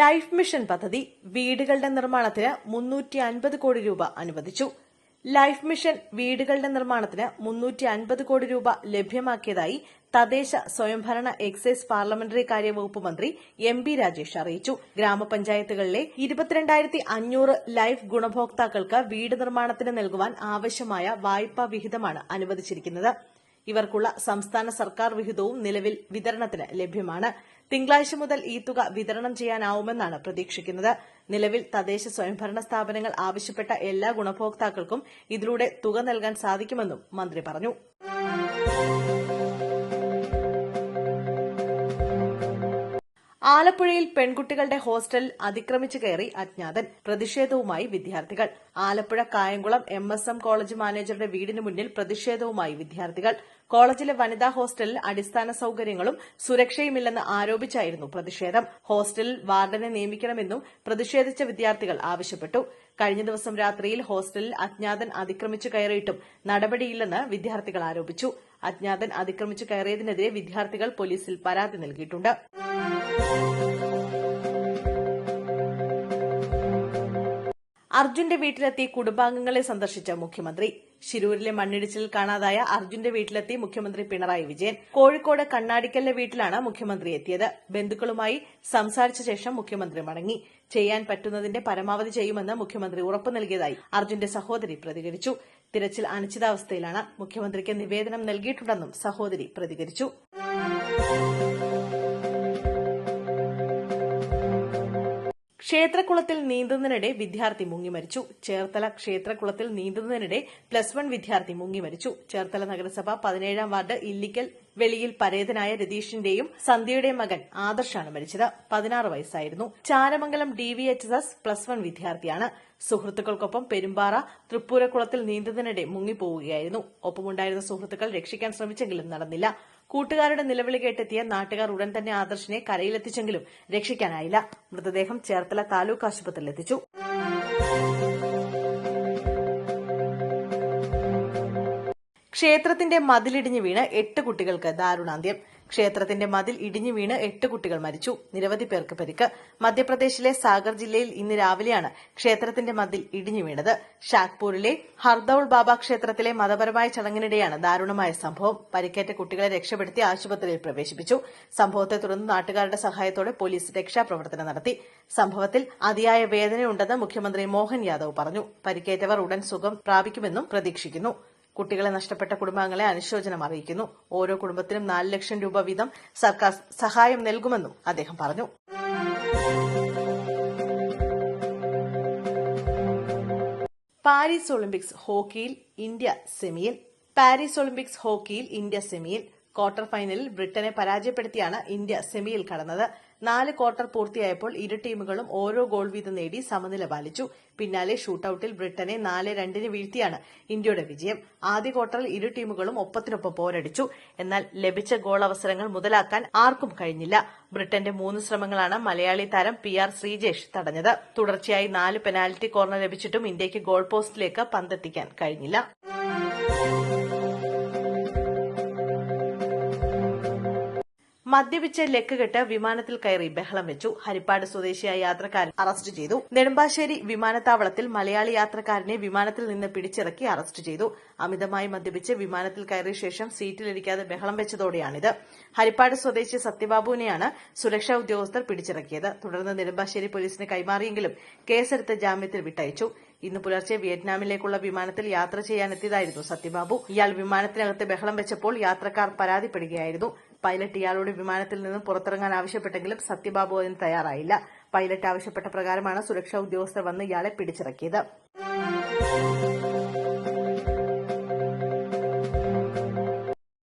Life mission പദ്ധതി വീടുകളുടെ നിർമ്മാണത്തിന് മുന്നൂറ്റി അൻപത് കോടി രൂപ അനുവദിച്ചു. ലൈഫ് മിഷൻ വീടുകളുടെ നിർമ്മാണത്തിന് മുന്നൂറ്റി അൻപത് കോടി രൂപ ലഭ്യമാക്കിയതായി തദ്ദേശ സ്വയംഭരണ എക്സൈസ് പാർലമെന്ററി കാര്യ വകുപ്പ് മന്ത്രി എം ബി രാജേഷ് അറിയിച്ചു. ഗ്രാമപഞ്ചായത്തുകളിലെ ഇരുപത്തിരണ്ടായിരത്തി അഞ്ഞൂറ് ലൈഫ് ഗുണഭോക്താക്കൾക്ക് വീട് നിർമ്മാണത്തിന് നൽകുവാൻ ആവശ്യമായ വായ്പാ വിഹിതമാണ് അനുവദിച്ചിരിക്കുന്നത്. ഇവർക്കുള്ള സംസ്ഥാന സർക്കാർ വിഹിതവും നിലവിൽ വിതരണത്തിന് ലഭ്യമാണ്. തിങ്കളാഴ്ച മുതൽ ഈ തുക വിതരണം ചെയ്യാനാവുമെന്നാണ് പ്രതീക്ഷിക്കുന്നത്. നിലവിൽ തദ്ദേശ സ്വയംഭരണ സ്ഥാപനങ്ങൾ ആവശ്യപ്പെട്ട എല്ലാ ഗുണഭോക്താക്കൾക്കും ഇതിലൂടെ തുക നൽകാൻ സാധിക്കുമെന്നും മന്ത്രി പറഞ്ഞു. ആലപ്പുഴയിൽ പെൺകുട്ടികളുടെ ഹോസ്റ്റൽ അതിക്രമിച്ചു കയറി അജ്ഞാതൻ. പ്രതിഷേധവുമായി വിദ്യാർത്ഥികൾ. Alappuzha Kayamkulam M S M college മാനേജറുടെ വീടിന് മുന്നിൽ പ്രതിഷേധവുമായി വിദ്യാർത്ഥികൾ. കോളേജിലെ വനിതാ ഹോസ്റ്റലിൽ അടിസ്ഥാന സൌകര്യങ്ങളും സുരക്ഷയുമില്ലെന്ന് ആരോപിച്ചായിരുന്നു പ്രതിഷേധം. ഹോസ്റ്റലിൽ വാർഡനെ നിയമിക്കണമെന്നും പ്രതിഷേധിച്ച വിദ്യാർത്ഥികൾ ആവശ്യപ്പെട്ടു. കഴിഞ്ഞ ദിവസം രാത്രിയിൽ ഹോസ്റ്റലിൽ അജ്ഞാതൻ അതിക്രമിച്ചു കയറിയിട്ടും നടപടിയില്ലെന്ന് വിദ്യാർത്ഥികൾ ആരോപിച്ചു. അജ്ഞാതൻ അതിക്രമിച്ചു കയറിയതിനെതിരെ വിദ്യാർത്ഥികൾ പോലീസിൽ പരാതി നൽകിയിട്ടുണ്ട്. അർജുന്റെ വീട്ടിലെത്തി കുടുംബാംഗങ്ങളെ സന്ദർശിച്ച മുഖ്യമന്ത്രി. ശിരൂരിലെ മണ്ണിടിച്ചിൽ കാണാതായ അർജുന്റെ വീട്ടിലെത്തി മുഖ്യമന്ത്രി പിണറായി വിജയൻ. കോഴിക്കോട് കണ്ണാടിക്കലിലെ വീട്ടിലാണ് മുഖ്യമന്ത്രി എത്തിയത്. ബന്ധുക്കളുമായി സംസാരിച്ച ശേഷം മുഖ്യമന്ത്രി മടങ്ങി. ചെയ്യാൻ പറ്റുന്നതിന്റെ പരമാവധി ചെയ്യുമെന്ന് മുഖ്യമന്ത്രി ഉറപ്പു നൽകിയതായി അർജുന്റെ സഹോദരി പ്രതികരിച്ചു. തിരച്ചിൽ അനിശ്ചിതാവസ്ഥയിലാണ്. മുഖ്യമന്ത്രിക്ക് നിവേദനം നൽകിയിട്ടുണ്ടെന്നും സഹോദരി പ്രതികരിച്ചു. ക്ഷേത്രക്കുളത്തിൽ നീന്തുന്നതിനിടെ വിദ്യാർത്ഥി മുങ്ങി മരിച്ചു. ചേർത്തല ക്ഷേത്രക്കുളത്തിൽ നീന്തുന്നതിനിടെ പ്ലസ് വൺ വിദ്യാർത്ഥി മുങ്ങി മരിച്ചു. ചേർത്തല നഗരസഭ പതിനേഴാം വാർഡ് ഇല്ലിക്കൽ വെളിയിൽ പരേതനായ രതീഷിന്റെയും സന്ധ്യയുടെയും മകൻ ആദർശാണ് മരിച്ചത്. പതിനാറ് വയസ്സായിരുന്നു. Charamangalam D V H S plus one വിദ്യാർത്ഥിയാണ്. സുഹൃത്തുക്കൾക്കൊപ്പം പെരുമ്പാറ തൃപ്പൂരക്കുളത്തിൽ നീന്തുന്നതിനിടെ മുങ്ങിപ്പോവുകയായിരുന്നു. ഒപ്പമുണ്ടായിരുന്ന സുഹൃത്തുക്കൾ രക്ഷിക്കാൻ ശ്രമിച്ചെങ്കിലും നടന്നില്ല. കൂട്ടുകാരുടെ നിലവിളി കേട്ടെത്തിയ നാട്ടുകാർ ഉടൻ തന്നെ ആദർശിനെ കരയിലെത്തിച്ചെങ്കിലും രക്ഷിക്കാനായില്ല. മൃതദേഹം ചേർത്തല താലൂക്ക് ആശുപത്രിയിൽ എത്തിച്ചു ക്ഷേത്രത്തിന്റെ മതിലിടിഞ്ഞു വീണ് എട്ട് കുട്ടികൾക്ക് ദാരുണാന്ത്യം. ക്ഷേത്രത്തിന്റെ മതിൽ ഇടിഞ്ഞു വീണ് എട്ട് കുട്ടികൾ മരിച്ചു. നിരവധി പേർക്ക് പരിക്ക്. മധ്യപ്രദേശിലെ സാഗർ ജില്ലയിൽ ഇന്ന് രാവിലെയാണ് ക്ഷേത്രത്തിന്റെ മതിൽ ഇടിഞ്ഞു വീണത്. ഷാക്പൂരിലെ ഹർദൌൾ ബാബ ക്ഷേത്രത്തിലെ മതപരമായ ചടങ്ങിനിടെയാണ് ദാരുണമായ സംഭവം. പരിക്കേറ്റ കുട്ടികളെ രക്ഷപ്പെടുത്തി ആശുപത്രിയിൽ പ്രവേശിപ്പിച്ചു. സംഭവത്തെ തുടർന്ന് നാട്ടുകാരുടെ സഹായത്തോടെ പോലീസ് രക്ഷാപ്രവർത്തനം നടത്തി. സംഭവത്തിൽ അതിയായ വേദനയുണ്ടെന്ന് മുഖ്യമന്ത്രി മോഹൻ യാദവ് പറഞ്ഞു. പരിക്കേറ്റവർ ഉടൻ സുഖം പ്രാപിക്കുമെന്നും പ്രതീക്ഷിക്കുന്നു. കുട്ടികളെ നഷ്ടപ്പെട്ട കുടുംബാംഗങ്ങളെ അനുശോചനം അറിയിക്കുന്നു. ഓരോ കുടുംബത്തിനും നാല് ലക്ഷം രൂപ വീതം സർക്കാർ സഹായം നൽകുമെന്നും അദ്ദേഹം പറഞ്ഞു. പാരീസ് ഒളിമ്പിക്സ് ഹോക്കിയിൽ ഇന്ത്യ സെമിയിൽ പാരീസ് ഒളിമ്പിക്സ് ഹോക്കിയിൽ ഇന്ത്യ സെമിയിൽ ക്വാർട്ടർ ഫൈനലിൽ ബ്രിട്ടനെ പരാജയപ്പെടുത്തിയാണ് ഇന്ത്യ സെമിയിൽ കടന്നത്. നാല് ക്വാർട്ടർ പൂർത്തിയായപ്പോൾ ഇരു ടീമുകളും ഓരോ ഗോൾ വീതം നേടി സമനില പാലിച്ചു. പിന്നാലെ ഷൂട്ടൌട്ടിൽ ബ്രിട്ടനെ നാല് രണ്ടിന് വീഴ്ത്തിയാണ് ഇന്ത്യയുടെ വിജയം. ആദ്യ ക്വാർട്ടറിൽ ഇരു ടീമുകളും ഒപ്പത്തിനൊപ്പം പോരടിച്ചു. എന്നാൽ ലഭിച്ച ഗോൾ അവസരങ്ങൾ മുതലാക്കാൻ ആർക്കും കഴിഞ്ഞില്ല. ബ്രിട്ടന്റെ മൂന്ന് ശ്രമങ്ങളാണ് മലയാളി താരം പി ആർ ശ്രീജേഷ് തടഞ്ഞത്. തുടർച്ചയായി നാല് പെനാൽറ്റി കോർണർ ലഭിച്ചിട്ടും ഇന്ത്യയ്ക്ക് ഗോൾ പോസ്റ്റിലേക്ക് പന്തെത്തിക്കാൻ കഴിഞ്ഞില്ല. മദ്യപിച്ച് ലക്ക് കെട്ട് വിമാനത്തിൽ കയറി ബഹളം വെച്ചു. ഹരിപ്പാട് സ്വദേശിയായ യാത്രക്കാരൻ അറസ്റ്റ് ചെയ്തു. നെടുമ്പാശ്ശേരി വിമാനത്താവളത്തിൽ മലയാളി യാത്രക്കാരനെ വിമാനത്തിൽ നിന്ന് പിടിച്ചിറക്കി അറസ്റ്റ് ചെയ്തു. അമിതമായി മദ്യപിച്ച് വിമാനത്തിൽ കയറിയ ശേഷം സീറ്റിലിരിക്കാതെ ബഹളം വെച്ചതോടെയാണിത്. ഹരിപ്പാട് സ്വദേശി സത്യബാബുവിനെയാണ് സുരക്ഷാ ഉദ്യോഗസ്ഥർ പിടിച്ചിറക്കിയത്. തുടർന്ന് നെടുമ്പാശ്ശേരി പോലീസിന് കൈമാറിയെങ്കിലും കേസെടുത്ത് ജാമ്യത്തിൽ വിട്ടയച്ചു. ഇന്ന് പുലർച്ചെ വിയറ്റ്നാമിലേക്കുള്ള വിമാനത്തിൽ യാത്ര ചെയ്യാനെത്തിയതായിരുന്നു സത്യബാബു. ഇയാൾ വിമാനത്തിനകത്ത് ബഹളം വെച്ചപ്പോൾ യാത്രക്കാർ പരാതിപ്പെടുകയായിരുന്നു. പൈലറ്റ് ഇയാളോട് വിമാനത്തിൽ നിന്ന് പുറത്തിറങ്ങാൻ ആവശ്യപ്പെട്ടെങ്കിലും സത്യബാബു അതിന് തയ്യാറായില്ല. പൈലറ്റ് ആവശ്യപ്പെട്ട പ്രകാരമാണ് സുരക്ഷാ ഉദ്യോഗസ്ഥർ വന്ന് ഇയാളെ പിടിച്ചിറക്കിയത്.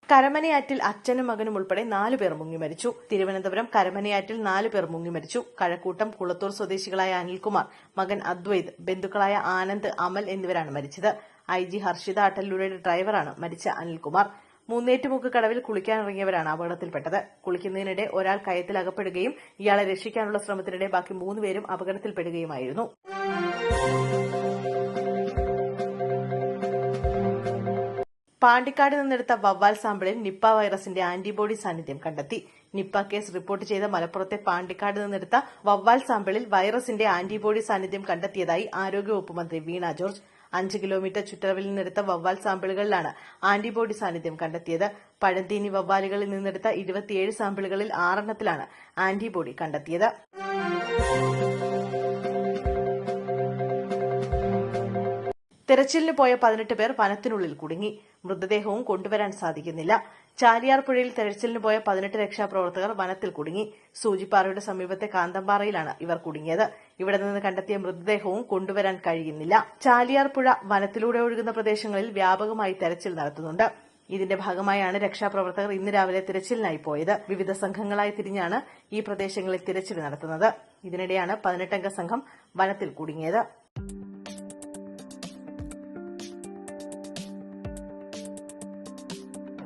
കരമനയാറ്റിൽ അച്ഛനും മകനും ഉൾപ്പെടെ നാലു പേർ മുങ്ങി മരിച്ചു. തിരുവനന്തപുരം കരമനയാറ്റിൽ നാലു പേർ മുങ്ങി മരിച്ചു. കഴക്കൂട്ടം കുളത്തൂർ സ്വദേശികളായ അനിൽകുമാർ മകൻ അദ്വൈത് ബന്ധുക്കളായ ആനന്ദ് അമൽ എന്നിവരാണ് മരിച്ചത്. ഐ ജി ഹർഷിത അട്ടല്ലൂരയുടെ ഡ്രൈവറാണ് മരിച്ച അനിൽകുമാർ. മൂന്നേറ്റുമുക്ക് കടവിൽ കുളിക്കാനിറങ്ങിയവരാണ് അപകടത്തിൽപ്പെട്ടത്. കുളിക്കുന്നതിനിടെ ഒരാൾ കയത്തിൽ അകപ്പെടുകയും ഇയാളെ രക്ഷിക്കാനുള്ള ശ്രമത്തിനിടെ ബാക്കി മൂന്നുപേരും അപകടത്തിൽപ്പെടുകയുമായിരുന്നു. പാണ്ടിക്കാട് നിന്നെടുത്ത വവ്വാൽ സാമ്പിളിൽ നിപ്പ വൈറസിന്റെ ആന്റിബോഡി സാന്നിധ്യം കണ്ടെത്തി. നിപ്പ കേസ് റിപ്പോർട്ട് ചെയ്ത മലപ്പുറത്തെ പാണ്ടിക്കാട് നിന്നെടുത്ത വവ്വാൽ സാമ്പിളിൽ വൈറസിന്റെ ആന്റിബോഡി സാന്നിധ്യം കണ്ടെത്തിയതായി ആരോഗ്യവകുപ്പ് മന്ത്രി വീണ ജോർജ് അഞ്ച് കിലോമീറ്റർ ചുറ്റളവിൽ നിന്നെടുത്ത വവ്വാൽ സാമ്പിളുകളിലാണ് ആന്റിബോഡി സാന്നിധ്യം കണ്ടെത്തിയത്. പഴന്തീനി വവ്വാലുകളിൽ നിന്നെടുത്ത ഇരുപത്തിയേഴ് സാമ്പിളുകളിൽ ആറെണ്ണത്തിലാണ് ആന്റിബോഡി കണ്ടെത്തിയത്. തെരച്ചിലിന് പോയ പതിനെട്ട് പേർ വനത്തിനുള്ളിൽ കുടുങ്ങി. മൃതദേഹവും കൊണ്ടുവരാൻ സാധിക്കുന്നില്ല. ചാലിയാർ പുഴയിൽ തെരച്ചിലിന് പോയ പതിനെട്ട് രക്ഷാപ്രവർത്തകർ വനത്തിൽ കുടുങ്ങി. സൂചിപ്പാറയുടെ സമീപത്തെ കാന്തമ്പാറയിലാണ് ഇവർ കുടുങ്ങിയത്. ഇവിടെ നിന്ന് കണ്ടെത്തിയ മൃതദേഹവും കൊണ്ടുവരാൻ കഴിയുന്നില്ല. ചാലിയാർ പുഴ വനത്തിലൂടെ ഒഴുകുന്ന പ്രദേശങ്ങളിൽ വ്യാപകമായി തെരച്ചിൽ നടത്തുന്നുണ്ട്. ഇതിന്റെ ഭാഗമായാണ് രക്ഷാപ്രവർത്തകർ ഇന്ന് രാവിലെ തിരച്ചിലിനായി പോയത്. വിവിധ സംഘങ്ങളായി തിരിഞ്ഞാണ് ഈ പ്രദേശങ്ങളിൽ തിരച്ചിൽ നടത്തുന്നത്. ഇതിനിടെയാണ് പതിനെട്ടംഗ സംഘം വനത്തിൽ കുടുങ്ങിയത്.